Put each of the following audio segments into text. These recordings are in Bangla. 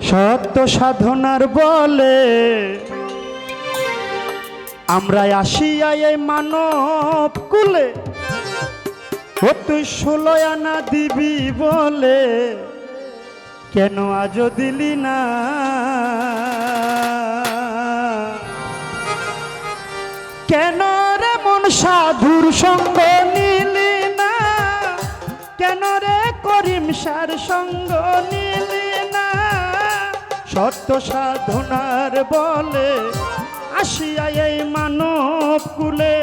সত্য সাধনার বলে আমরা আসিয়া এই মানব কুলে ও তুই দিবি বলে, কেন আজ দিলি না? কেন রে মন সাধুর সঙ্গ নিলি না? কেন রে করিম সার সঙ্গ নিলি সত্য সাধনার বলে আসিয়া এই মানব কুলে।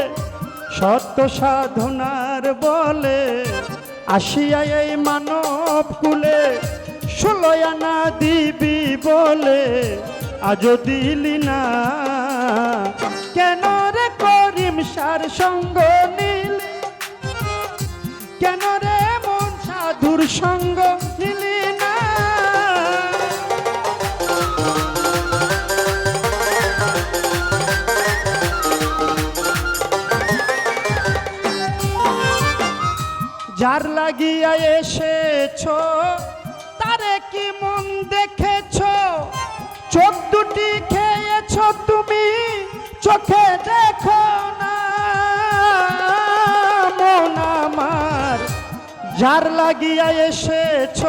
সত্য সাধনার বলে আসিয়া এই মানব কুলে। ষোলয়ানা দিবি বলে, আজও দিলি না। কেন রে করিম সার সঙ্গ নিলি? কেন রে মন সাধুর সঙ্গ নিলি যার লাগিয়া এসেছ, তারে কি মন দেখেছ? চোখ দুটি খেয়েছ তুমি, চোখে দেখো আমার যার লাগিয়া এসেছ,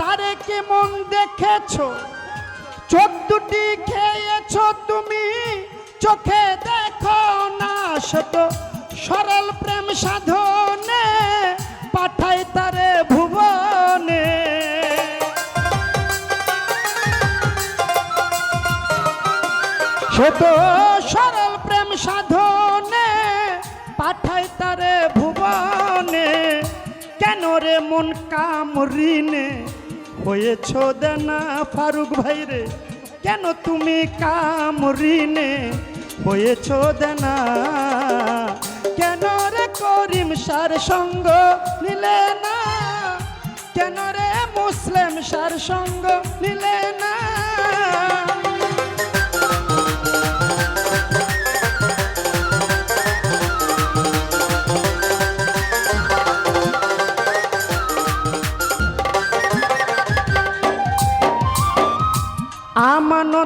তারে কি মন দেখেছ? চোখ দুটি খেয়েছ তুমি, চোখে দেখো না। শত সরল প্রেম সাধনে শত সরল প্রেম সাধনে পাঠাই তারে ভুবনে। কেন রে মন কাম ঋণে হয়েছ দেনা ফারুক ভাই রে, কেন তুমি কাম ঋণে হয়েছ দেনা। কেন রে করিম সার সঙ্গ নিলে না? কেন রে মুসলিম সার সঙ্গ নিলে না?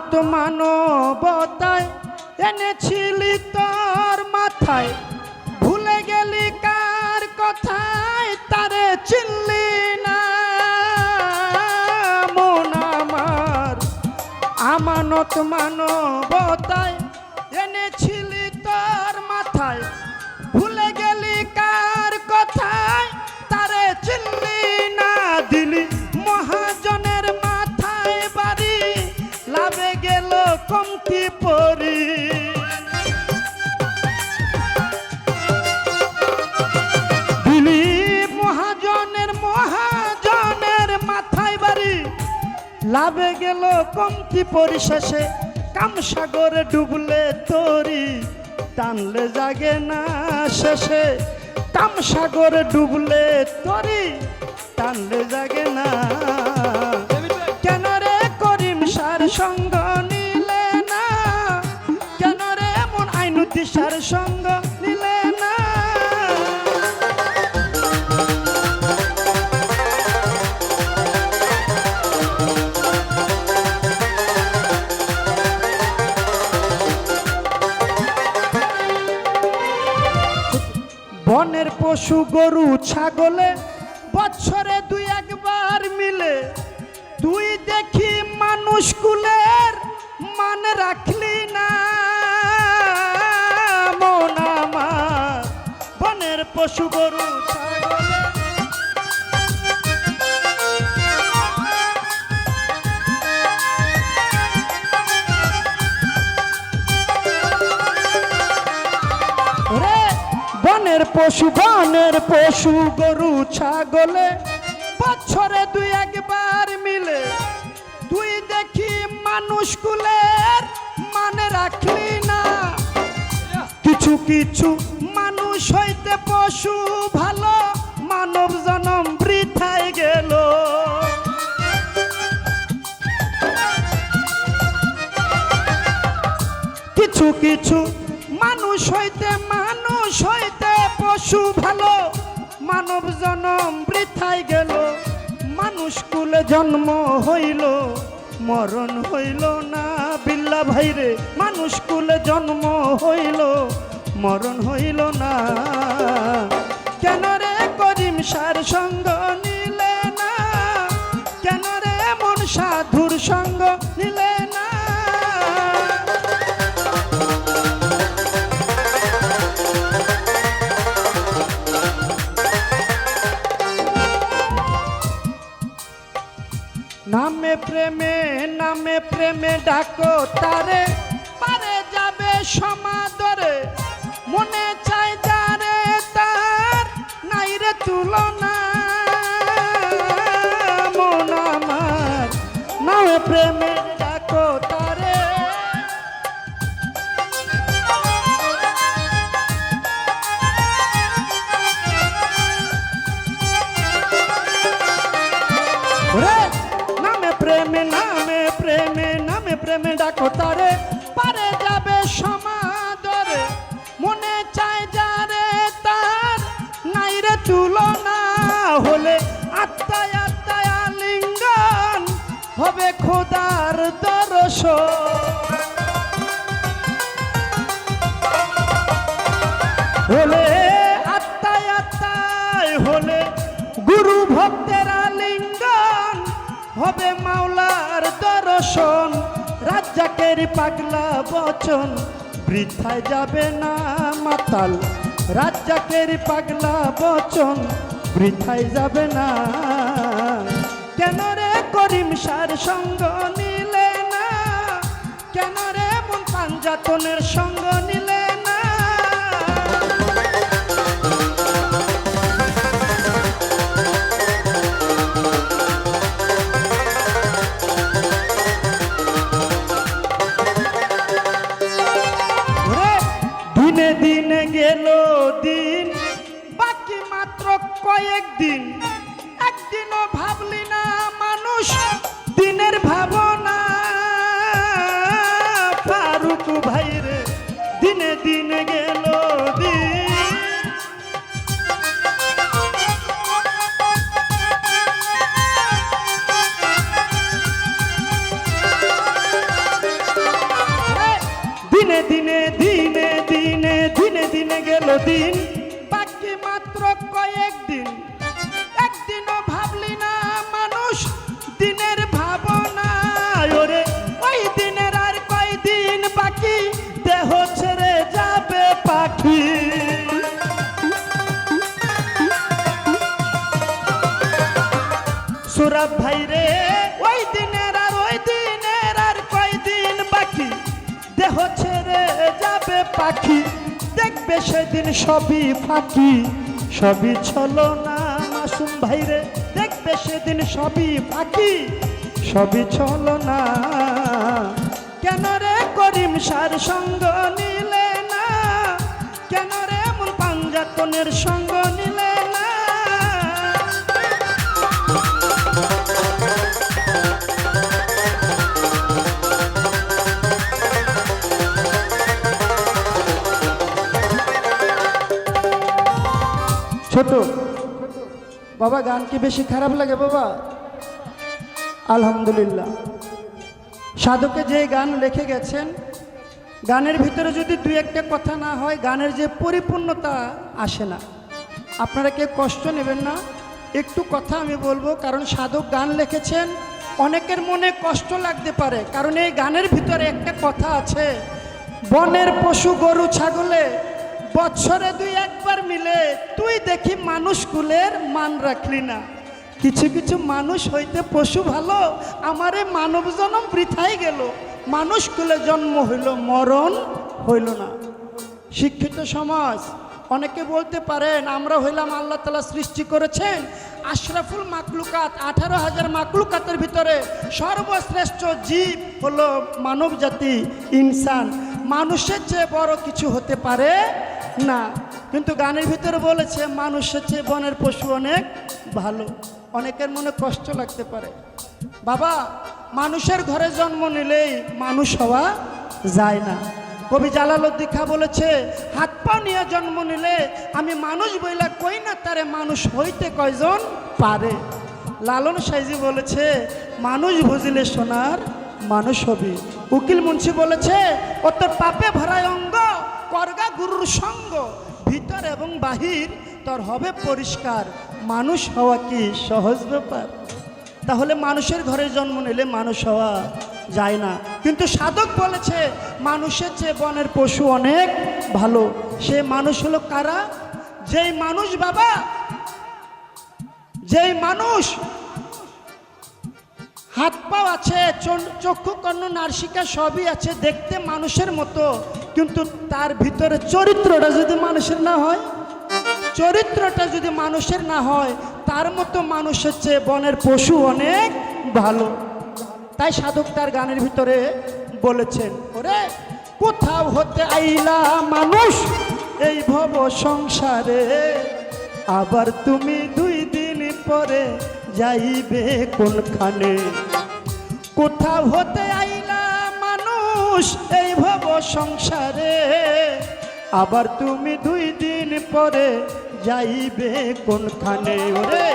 আমানত মানবতায় এনেছিলি তোর মাথায়। ভুলে গেলি কার কথায় তারে চিনলি না। মন আমার আমানত মানবতায় লাভে গেল কমতি পরিশেষে। কামসাগরে ডুবলে তরি, টানলে জাগে না শেষে। কামসাগরে ডুবলে তরি, টানলে জাগে না। কেন রে করিম সার সঙ্গ নিলে না? কেন রে এমন আইনুতি সার সঙ্গ পশু গরু, ছাগলে বছরে দুই একবার মিলে। তুই দেখি মানুষ কুলের মান রাখলি না। মন আমার, বনের পশু গরু, ছাগলে বনের পশু বনের পশু, গরু, ছাগলে বছরে দুই একবার মিলে। তুই দেখি মানুষ কুলের মানে রাখলি না। কিছু কিছু মানুষ হইতে পশু ভালো, মানব জনম বৃথায় গেল। কিছু কিছু মানুষ হইতে মানুষ হইতে পশু ভালো মানব জনম বৃথায় গেল, মানুষ কুলে জন্ম হইল, মরণ হইল না বিল্লা ভাইরে মানুষ কুলে জন্ম হইল, মরণ হইল না। কেন রে করিম সার সঙ্গ নিলে না? কেন রে মন সাধুর সঙ্গ প্রেমে ডাকো তারে হলে আত্মায় আত্মায় হলে গুরু ভক্তের আলিঙ্গন হবে মাওলার দর্শন, রাজ্জাকের পাগলা বচন, বৃথায় যাবে না মাতাল, রাজ্জাকের পাগলা বচন, বৃথায় যাবে না। কেন রে করিম সার সঙ্গ পাঞ্জাতনের সঙ্গ নিলে সুরভ ভাই রে, ওই দিনের আর ওই দিনের আর কয়দিন বাকি? দেহ ছেড়ে যাবে পাখি, দেখবে সেদিন সবই ফাঁকি। সবই ছলো না মাসুম ভাই রে, দেখবে সেদিন সবই ফাঁকি। সবই ছলো না কেন রে করিম সার সঙ্গ নিলে না? কেন রে মূল পাঞ্জাতনের সঙ্গ নিলে না? ছোট, বাবা গান কি বেশি খারাপ লাগে বাবা? আলহামদুলিল্লাহ। সাধকে যে গান লিখে গেছেন, গানের ভিতরে যদি দুই একটা কথা না হয়, গানের যে পরিপূর্ণতা আসে না। আপনারা কেউ কষ্ট নেবেন না। একটু কথা আমি বলব, কারণ সাধক গান লিখেছেন, অনেকের মনে কষ্ট লাগতে পারে, কারণ এই গানের ভিতরে একটা কথা আছে, বনের পশু গরু ছাগলে বৎসরে দুই একবার মিলে, তুই দেখি মানুষ কুলের মান রাখলি না। কিছু কিছু মানুষ হইতে পশু ভালো, আমারে মানব জন্ম বৃথাই গেল, মানুষ কুলে জন্ম হইল, মরণ হইল না। শিক্ষিত সমাজ অনেকে বলতে পারেন, আমরা হইলাম আল্লাহ তালা সৃষ্টি করেছেন। আশরাফুল মাকলুকাত আঠারো হাজার মাকলুকাতের ভিতরে সর্বশ্রেষ্ঠ জীব হলো মানব জাতি ইনসান। মানুষের চেয়ে বড় কিছু হতে পারে না। কিন্তু গানের ভিতরে বলেছে, মানুষের চেয়ে বনের পশু অনেক ভালো। অনেকের মনে কষ্ট লাগতে পারে। বাবা, মানুষের ঘরে জন্ম নিলেই মানুষ হওয়া যায় না। কবি জালালউদ্দিন খা বলেছে, হাত পা নিয়ে জন্ম নিলে আমি মানুষ বইলা কই না, তারে মানুষ হইতে কয়জন পারে? লালন সাইজি বলেছে, মানুষ বুঝিলে সোনার মানুষ হবি। উকিল মুন্সি বলেছে, ও তোর পাপে ভরায় অঙ্গ, করগা গুরুর সঙ্গ, ভিতর এবং বাহির তোর হবে পরিষ্কার। মানুষ হওয়া কি সহজ ব্যাপার? তাহলে মানুষের ঘরে জন্ম নিলে মানুষ হওয়া যায় না। কিন্তু সাধক বলেছে, মানুষের চেয়ে বনের পশু অনেক ভালো। সে মানুষ হলো কারা? যেই মানুষ বাবা, যেই মানুষ হাত পাও আছে চক্ষু, কর্ণ, নার্সিকা সবই আছে দেখতে মানুষের মতো। কিন্তু তার ভিতরে চরিত্রটা যদি মানুষের না হয়, চরিত্রটা যদি মানুষের না হয়, তার মতো মানুষের চেয়ে বনের পশু অনেক ভালো। তাই সাধক তার গানের ভিতরে বলেছেন, ওরে, কোথাও হতে আইলা মানুষ এই ভব সংসারে। আবার তুমি দুই দিন পরে যাইবে কোনখানে? কোথাও হতে আইলা মানুষ এই ভব সংসারে। আবার তুমি দুই দিন পরে যাইবে কোনখানে? ওরে,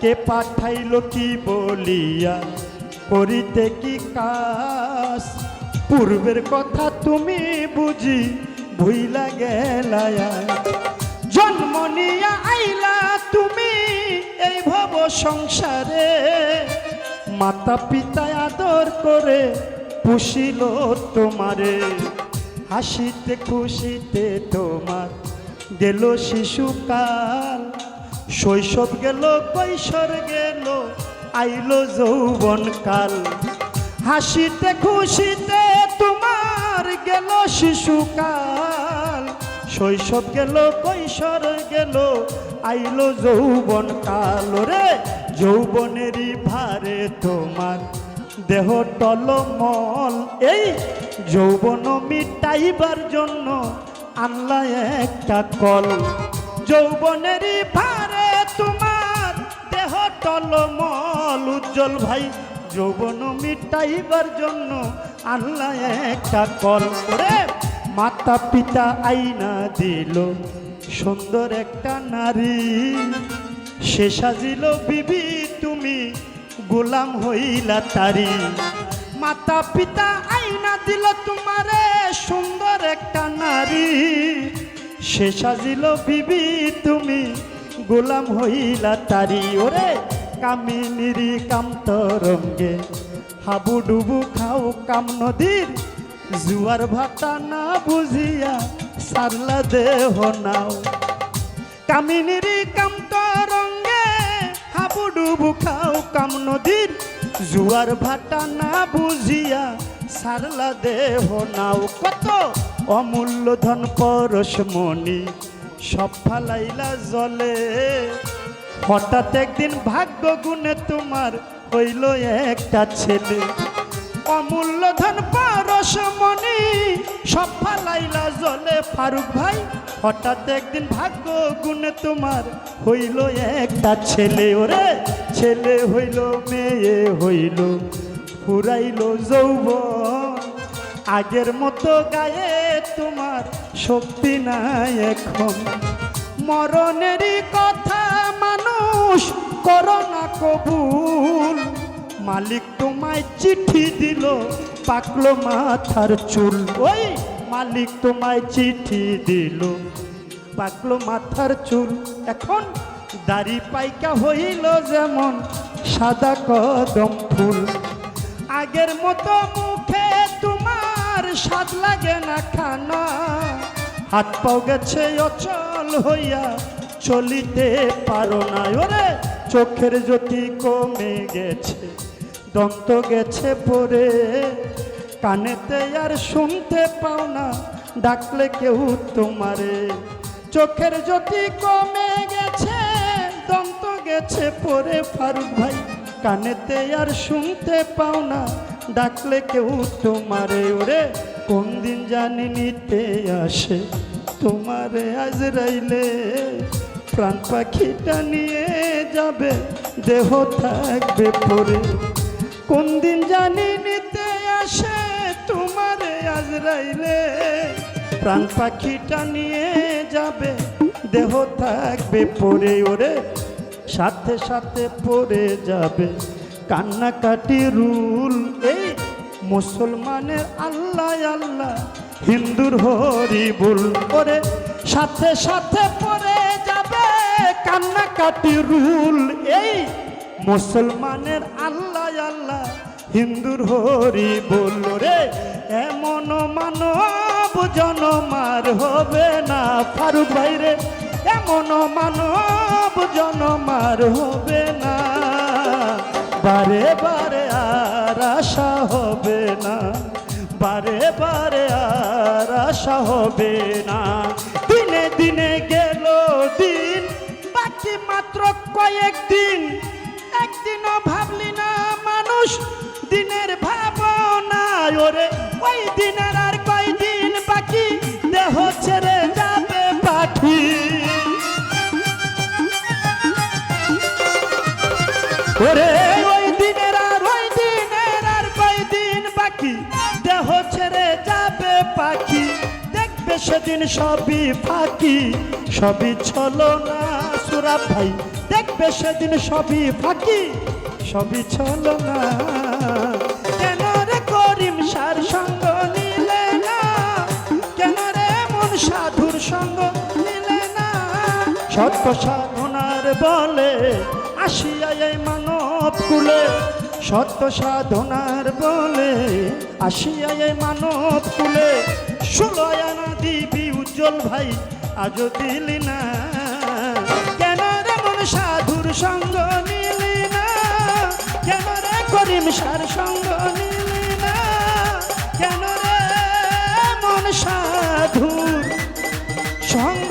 কে পাঠাইল কি বলিয়া? করিতে কি কাজ? পূর্বের কথা তুমি বুঝি ভুইলা গেলায়া জন্ম নিয়া আইলা তুমি এই ভব সংসারে। মাতা পিতা আদর করে পুষিল তোমারে। হাসিতে খুশিতে তোমার গেল শিশুকাল। শৈশব গেল, কৈশোর গেল আইলো যৌবন কাল। হাসিতে খুশিতে তোমার গেল শিশুকাল শৈশব গেল, কৈশোর গেল, আইলো যৌবন কাল। রে যৌবনেরই ভারে তোমার দেহ টলমল। এই যৌবন মিটাইবার জন্য আল্লাহ একটা কল। যৌবনেরই ভারে তোমার টলমল উজ্জ্বল ভাই, যৌবন মিটাইবার জন্য আল্লাহ একটা কল করে। মাতা পিতা আইনা দিল, সুন্দর একটা নারী। সে সাজিল, বিবি, তুমি গোলাম হইলা তারি। মাতা পিতা আইনা দিল, তোমারে সুন্দর একটা নারী। সে সাজিল, বিবি, তুমি গোলাম হইলা তারি, ওরে কামিনীরি হাবু ডুবু খাও কাম নদীর, জুয়ার ভাটা না বুঝিয়া সারলা দেহ নাও। কামিনীরি হাবু ডুবু খাও কাম নদীর, জুয়ার ভাটা না বুঝিয়া সারলা দেহ নাও। কত অমূল্য ধন পরশমণি সব ফালাইলা জলে। হঠাৎ একদিন ভাগ্য গুণে তোমার হইল একটা ছেলে। অমূল্য ধন পরশমণি সব ফালাইলা জলে। ফারুক ভাই, হঠাৎ একদিন ভাগ্য গুণে তোমার হইল একটা ছেলে। ওরে, ছেলে হইল, মেয়ে হইল, ফুরাইল যৌবন। আগের মতো গায়ে তোমার শক্তি নাই এখন। মরণেরই কথা মানুষ করো না কবুল। মালিক তোমায় চিঠি দিল, পাকলো মাথার চুল। ওই মালিক তোমায় চিঠি দিল, পাকলো মাথার চুল। এখন দাড়ি পাইকা হইল যেমন সাদা কদম ফুল। আগের মতো স্বাদ লাগে না খানা। হাত পাও গেছে অচল হইয়া চলিতে পারো না। ওরে, চোখের জ্যোতি কমে গেছে, দন্ত গেছে পরে। কানেতে আর শুনতে পাও না, ডাকলে কেউ তোমারে। চোখের জ্যোতি কমে গেছে, দন্ত গেছে পরে। ফারুক ভাই, কানেতে আর শুনতে পাও না, ডাকলে কেউ তোমারে। ওরে কোন দিন জানি নিতে আসে? তোমারে আজরাইলে প্রাণ পাখিটা নিয়ে যাবে, দেহ থাকবে পরে। কোন দিন জানি নিতে আসে, তোমারে আজরাইলে প্রাণ পাখিটা নিয়ে যাবে, দেহ থাকবে পরে। ওরে, সাথে সাথে পড়ে যাবে। কান্নাকাটি রুল, এই মুসলমানের আল্লাহ আল্লাহ। হিন্দুর হরিবুল করে সাথে সাথে পরে যাবে কান্নাকাটি রুল। এই মুসলমানের আল্লাহ আল্লাহ। হিন্দুর হরি বল। রে এমন মানব জনমার হবে না। ফারুক ভাই রে এমন মানব জনমার হবে বারে আর আশা হবে না। দিনে দিনে গেল দিন, বাকি মাত্র কয়েকদিন একদিনও ভাবলি না মানুষ, দিনের ভাবনা ওরে। ওই দিনের আর কয়দিন বাকি, দেহ ছেড়ে যাবে পাখি। ওরে সেদিন সবই ফাঁকি, সবই ছলো না সুরা ভাই, দেখবে সেদিন সবই ফাঁকি, সবই ছলো না কেন রে করিম সার সঙ্গ নিলে না? কেন রে মন সাধুর সঙ্গ নিলে না? সত্য সাধনার বলে আসিয়া এই মানব কুলে। সত্য সাধনার বলে আসিয়া এই মানব কুলে। ষোলো দিবি উজ্জ্বল ভাই, আজ দিলি না। কেন রে মন সাধুর সঙ্গ নিলি না? কেন রে করিম সার সঙ্গ নিলি না? কেন রে মন সাধুর সঙ্গ